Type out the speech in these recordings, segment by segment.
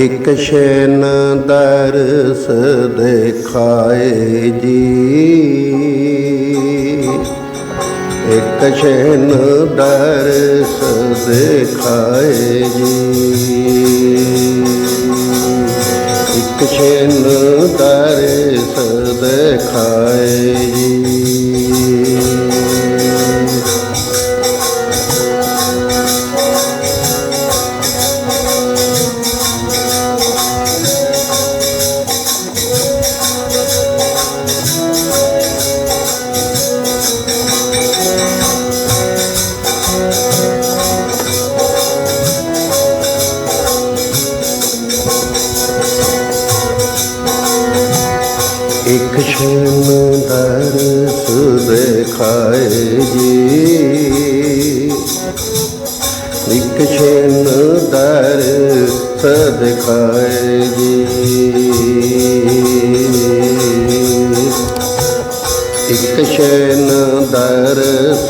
ਇਕ ਸ਼ੈਨ ਦਰਸ ਦੇਖਾਏ ਜੀ। ਇਕ ਸ਼ੈਨ ਦਰਸ ਦੇਖਾਏ ਜੀ। ਇਕ ਸ਼ੈਨ ਦਰਸ ਦੇਖਾਏ ਜੀ।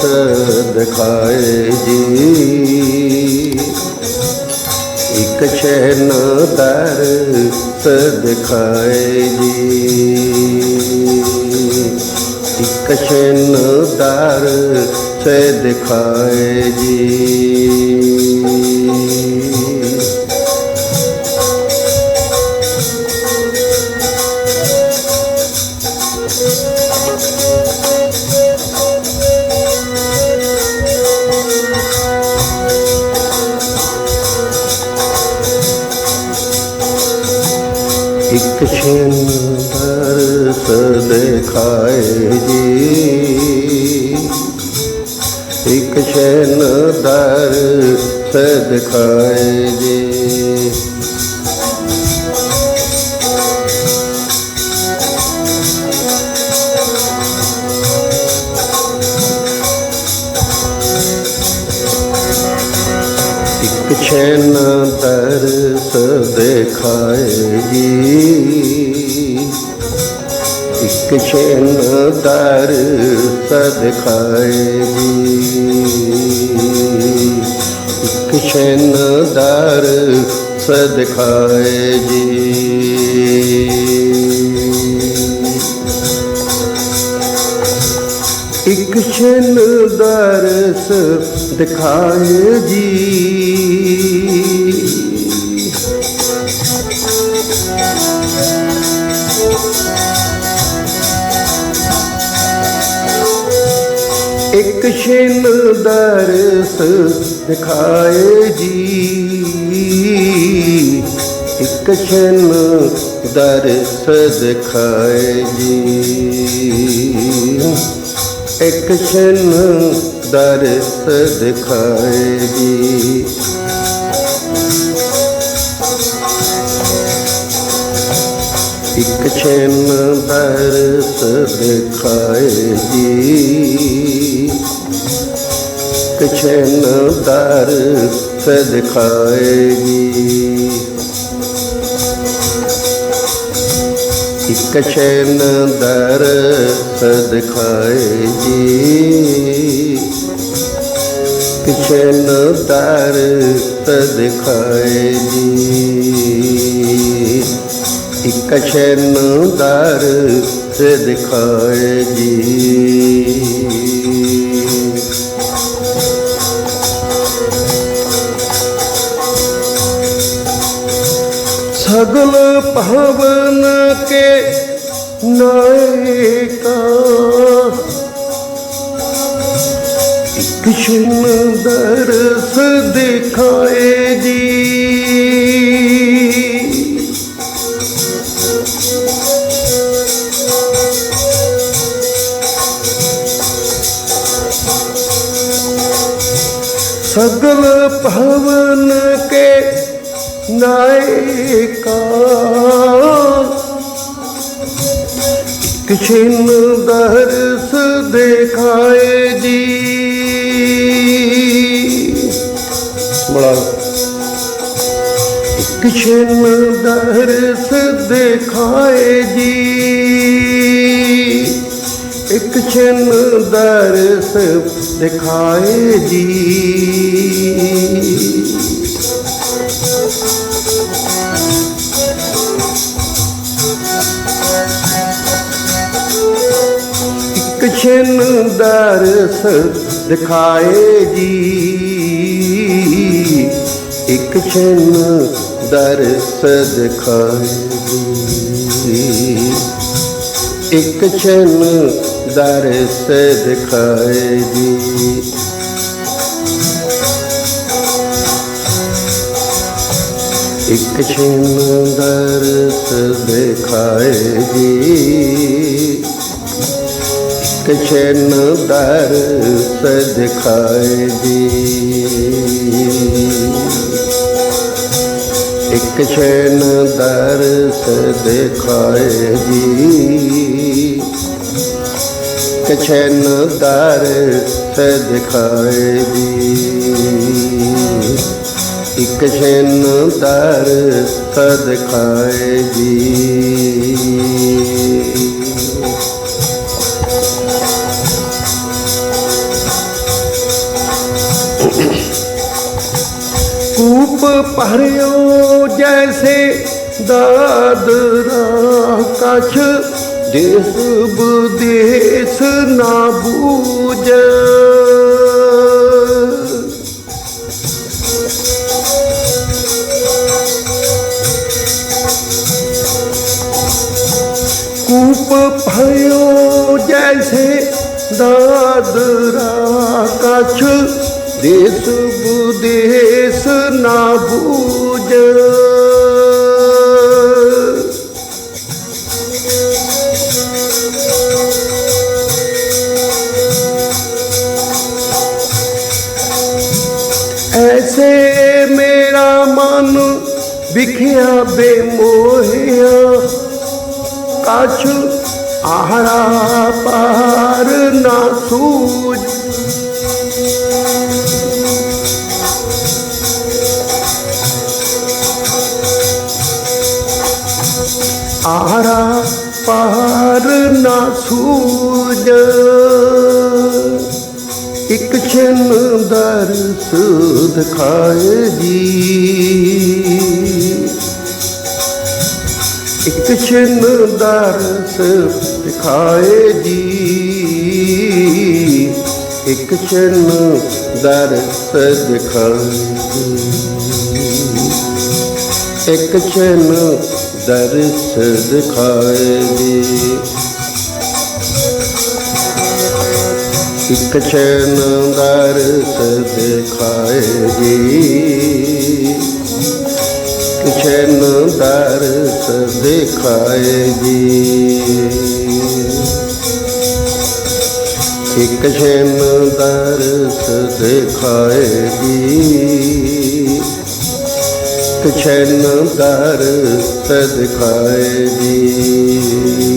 ਦਰਸ ਦਿਖਾਏ ਜੀ। ਇੱਕ ਛੈਨ ਦਰ ਦਿਖਾਏ ਜੀ। ਇੱਕ ਛੈਨ ਦਰ ਸੇ ਦਿਖਾਏ ਜੀ। ਇੱਕ ਛਿੰਦਰ ਸਦੇ ਖਾਏ ਜੀ। ਇੱਕ ਛਿੰਦਰ ਸਦੇ ਖਾਏ ਜੀ। ਸਦਖਾਏਗੀ ਇੱਕ ਚੈਨ ਦਰ ਸਦਖਾਏਗੀ ਇੱਕ ਚੈਨ ਦਰ ਸਦਖਾਏਗੀ ਇੱਕ ਛਿਨ ਦਰਸ ਦਿਖਾਏ ਜੀ ਇੱਕ ਛਿਨ ਦਰਸ ਦਿਖਾਏ ਜੀ। ਇੱਕ ਛਿਨ ਦਰਸ ਦਿਖਾਏ ਜੀ। ਇੱਕ ਛਿਨ ਦਰਸ ਦਿਖਾਏ ਜੀ। ਇੱਕ ਛਿਨ ਦਰਸ ਦਿਖਾਏ ਜੀ ਇੱਕ ਛਿਨ ਦਰਸ ਦਿਖਾਏ ਜੀ ਇੱਕ ਛਿਨ ਦਰਸ ਦਿਖਾਏ ਜੀ ਇੱਕ ਛਿਨ ਦਰਸ ਦਿਖਾਏ ਜੀ ਇੱਕ ਛੈਨ ਦਰ ਸੇ ਦਿਖਾਏ ਜੀ। ਸਗਲ ਭਵਨ ਕੇ ਨਾਇਕਾ। ਕਿਸ਼ਨ ਦਰਸ ਦਿਖਾਏ ਜੀ। सगल भवन के नायका किन दर्श दिखाए जी बड़ा किन दर्श दिखाए जी ਇੱਕ ਛਿਨ ਦਰਸ ਦਿਖਾਏ ਜੀ। ਇੱਕ ਛਿਨ ਦਰਸ ਦਿਖਾਏ ਜੀ। ਇੱਕ ਛਿਨ ਦਰਸ ਦਿਖਾਏ ਜੀ। ਇੱਕ ਛਿਨ ਦਰਸ ਦਿਖਾਏ ਜੀ ਇੱਕ ਛਿਨ ਦਰਸ ਦਿਖਾਏ ਜੀ ਕਛਨ ਦਰਸ ਦਿਖਾਏ ਇੱਕ ਛਨ ਦਰਸ ਦਿਖਾਏ ਜੀ ਕਛਨ ਦਰਸ ਦਿਖਾਏ ਜੀ ਇੱਕ ਛਨ ਦਰਸ ਦਿਖਾਏ ਜੀ ਕੂਪ ਭਰਿਓ ਜੈਸੇ ਦਾਦਰਾ ਕਛ ਦੇਸ ਬਦੇਸ ਨਾ ਬੂਝ ਕੂਪ ਭਰਿਓ ਜੈਸੇ ਦਾਦਰਾ ਕਛ ਦੇਸ ਬੁਦੇਸ ਨਾ ਬੂਝ ਐਸੇ ਮੇਰਾ ਮਨ ਵਿਖਿਆ ਬੇਮੋਹਿਆ। ਕਛ ਆਹਰਾ ਪਾਰ ਨਾ ਸੂਝ। ਆਹਰਾ ਪਾਰ ਨਾ ਸੂਝ। ਇੱਕ ਛਿਨ ਦਰਸ ਦਿਖਾਏ ਜੀ ਇੱਕ ਛਿਨ ਦਰਸ ਦਿਖਾਏ ਇੱਕ ਛਿਨ ਦਰਸ ਦਿਖਾਏ ਇੱਕ ਛਿਨ ਦਰਸ ਦਿਖਾਏ ਇੱਕ ਛਿਨ ਦਰਸ ਦਿਖਾਏ ਜੀ ਛਿਨ ਦਰਸ ਦਿਖਾਏ ਜੀ ਇੱਕ ਛਿਨ ਦਰਸ ਦਿਖਾਏ ਜੀ ਛਿਨ ਦਰਸ ਦਿਖਾਏ ਜੀ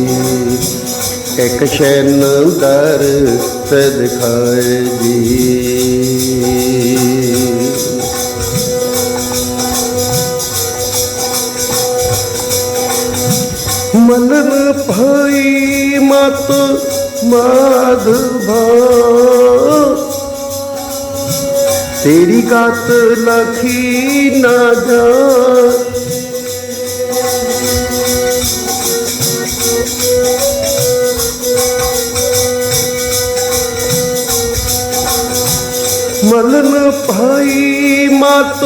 ਇੱਕ ਛਿਨ ਦਰਸ ਦਿਖਾਏ ਜੀ ਮਨਨ ਭਾਈ ਮਤ ਮਾਧਵਾ ਤੇਰੀ ਗਤ ਲਖੀ ਨਾ ਜਾ ਮਲਨ ਭਾਈ ਮਤ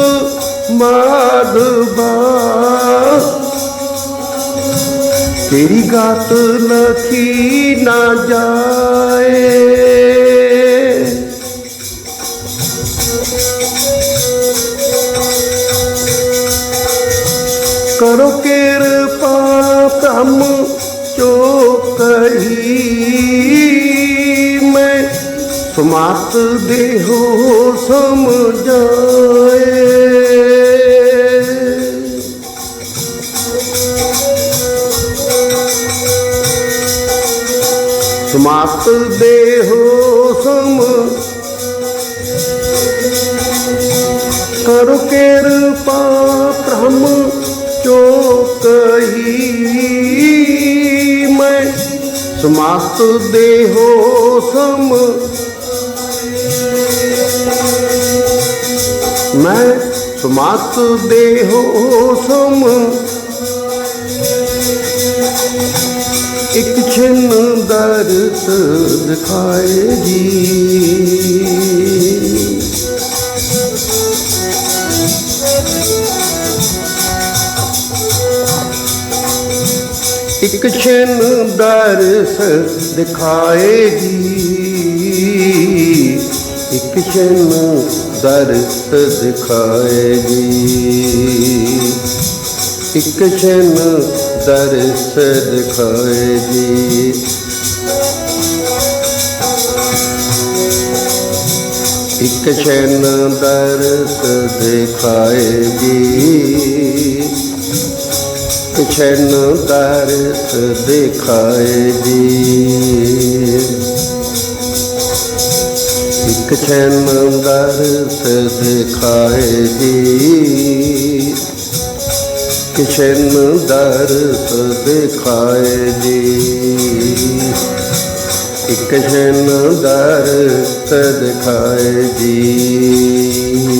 ਮਾਧਵਾ ਤੇਰੀ ਗਾਤ ਲਖੀ ਨਾ ਜਾਏ। ਕਰੋ ਕਿਰਪਾ ਭ੍ਰਮ ਚੋ ਕਹੀ। ਸਮਾਤ ਦੇਹੋ ਸਮਝਾਏ ਸਮਾਤ ਦੇਹੋ ਸਮ ਕਰੋ ਕਿਰਪਾ ਭ੍ਰਮ ਚੋ ਕਹੀ ਮੈਂ। ਸਮਾਤ ਦੇਹੋ ਸਮ मैं सुमात देहो सुम एक छिन दर्द दिखाएगी ਇੱਕ ਛਿਨ ਦਰਸ ਦਿਖਾਏਗੀ ਇੱਕ ਛਿਨ ਦਰਸ ਦਿਖਾਏਗੀ। ਇੱਕ ਛਨ ਦਰਸ ਦਿਖਾਏਗੀ। ਇੱਕ ਛਨ ਦਰਸ ਦਿਖਾਏਗੀ। ਇੱਕ ਛਨ ਦਰਸ ਦਿਖਾਏਗੀ। ਇੱਕ ਛਨ ਦਰਸ ਦਿਖਾਏ ਜੀ। ਕਿਛਨ ਦਰਸ ਦਿਖਾਏ ਜੀ। ਇੱਕ ਛਨ ਦਰਸ ਦਿਖਾਏ ਜੀ।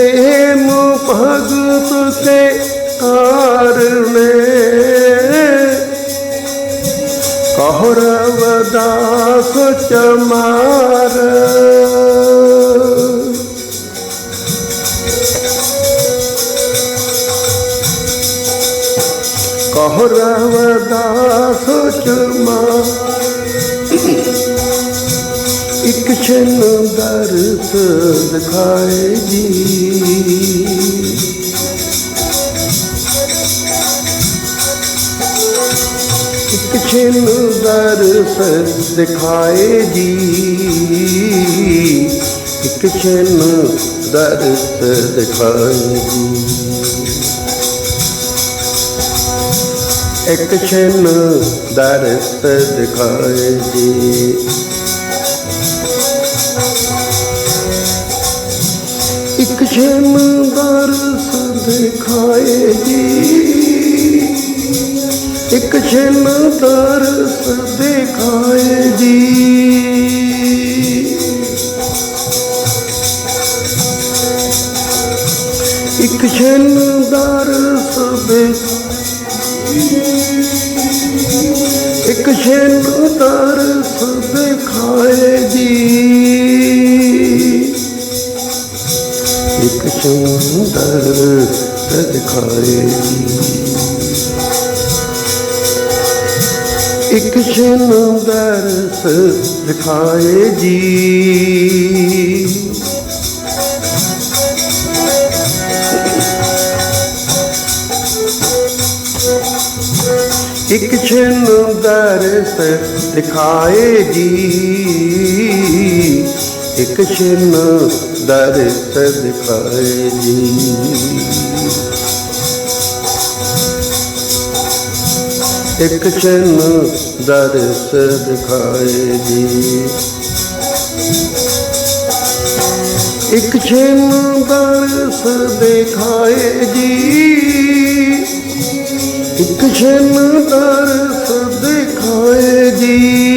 प्रेम भगत के कारण कहरव दास चमार कहरव दास चमार ਕਿਛਨ ਦਰਸ ਦਿਖਾਏਗੀ ਕਿਛਨ ਦਰਸ ਦਿਖਾਏਗੀ ਕਿਛਨ ਦਰਸ ਦਿਖਾਏਗੀ ਇੱਕ ਛਿਨ ਦਰਸ ਦਿਖਾਏ ਜੀ। ਦਿਖਾਏਗੀ ਇੱਕ ਛਿਨ ਤਰਸ ਦਿਖਾਏਗੀ ਇੱਕ ਛਿਨ ਦਰਸ ਦੇ ਇੱਕ ਛਿਨ ਤਰਸ ਦਿਖਾਏਗੀ ਜੀ ਇੱਕ ਦਰਸ ਦਿਖਾਏ ਜੀ ਇੱਕ ਛਿਨ ਦਰਸ ਦਿਖਾਏ ਜੀ। ਇੱਕ ਛਿਨ ਦਰਸ ਦਿਖਾਏ ਜੀ। ਇੱਕ ਛਿਨ ਦਰਸ ਦਿਖਾਏ ਜੀ ਇੱਕ ਛਿਨ ਦਰਸ ਦਿਖਾਏ ਜੀ ਇੱਕ ਛਿਨ ਦਰਸ ਦਿਖਾਏ ਜੀ ਇੱਕ ਛਿਨ ਦਰਸ ਦਿਖਾਏ ਜੀ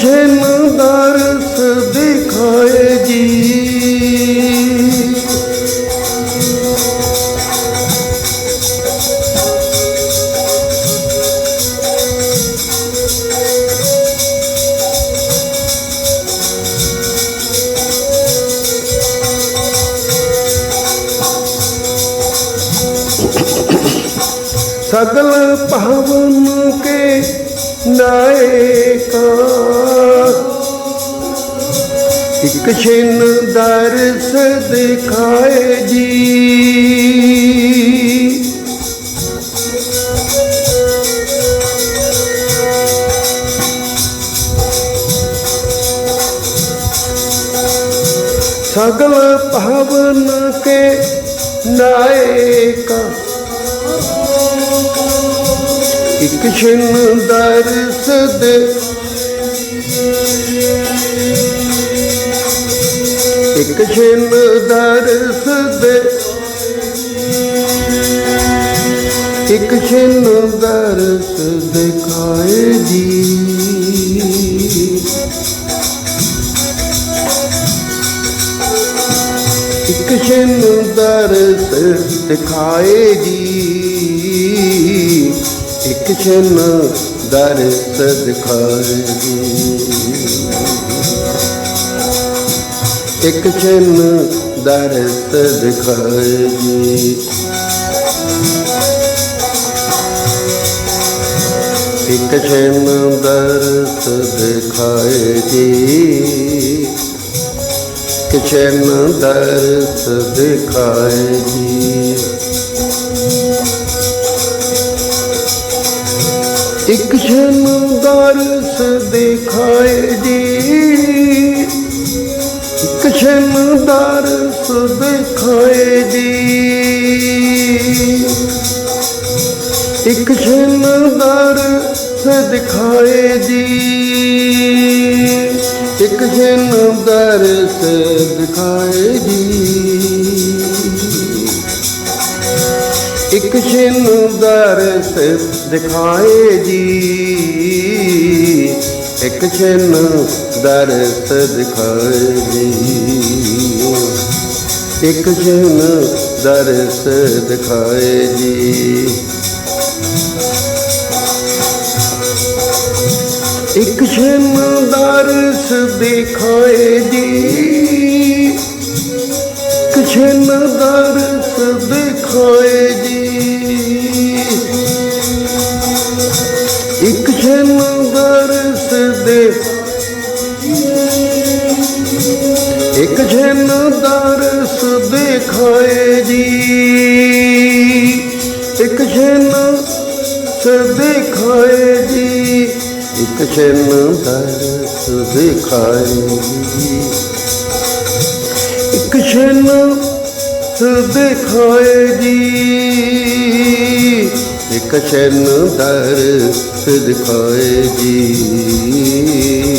ਹੁਸਨ ਦਰਸ ਦਿਖਾਏ ਜੀ। ਸਗਲ ਪਹਾ ਇੱਕ ਦਰਸ ਦਿਖਾਏ ਜੀ। ਸਗਲ ਭਵਨ ਕੇ ਨਾਇਕਾ ਇੱਕ ਛਿਨ ਦਰਸ ਦੇ ਇੱਕ ਦਰਸ ਦੇ। ਇੱਕ ਛਿਨ ਦਰਸ ਦਿਖਾਏ ਜੀ। ਇੱਕ ਛਿਨ ਦਰਸ ਦਿਖਾਏ ਜੀ। ਇੱਕ ਛਿਨ ਦਰਸ ਦਿਖਾਏ ਜੀ। ਇੱਕ ਛਿਨ ਦਰਸ ਦਿਖਾਏ ਜੀ ਇੱਕ ਛਿਨ ਦਰਸ ਦਿਖਾਏ ਜੀ ਕਿਛਨ ਦਰਸ ਇੱਕ ਛਨ ਦਰਸ ਦਿਖਾਏ ਜੀ ਇੱਕ ਛਨ ਦਰਸ ਦਿਖਾਏ ਜੀ। ਇੱਕ ਛਨ ਦਰਸ ਦਿਖਾਏ ਜੀ। ਇੱਕ ਛਨ ਦਰਸ ਦਿਖਾਏ ਜੀ। ਇੱਕ ਛਿਨ ਦਰਸ ਦਿਖਾਏ ਜੀ। ਇੱਕ ਛਿਨ ਦਰਸ ਦਿਖਾਏ ਜੀ ਇੱਕ ਛਿਨ ਦਰਸ ਦਿਖਾਏ ਜੀ ਇੱਕ ਛਿਨ ਦਰਸ ਦਿਖਾਏ ਇੱਕ ਛਿਨ ਦਰਸ ਦਿਖਾਏ ਇੱਕ ਛਿਨ ਦਰਸ ਦਿਖਾਏ ਜੀ। ਇੱਕ ਛਿਨ ਸ ਦਿਖਾਏ ਜੀ। ਇੱਕ ਛਿਨ ਦਰਸ ਦਿਖਾਏ ਜੀ। ਇੱਕ ਛਿਨ ਸ ਦਿਖਾਏ ਜੀ। ਇੱਕ ਛਿਨ ਦਰਸ ਦਿਖਾਏ ਜੀ।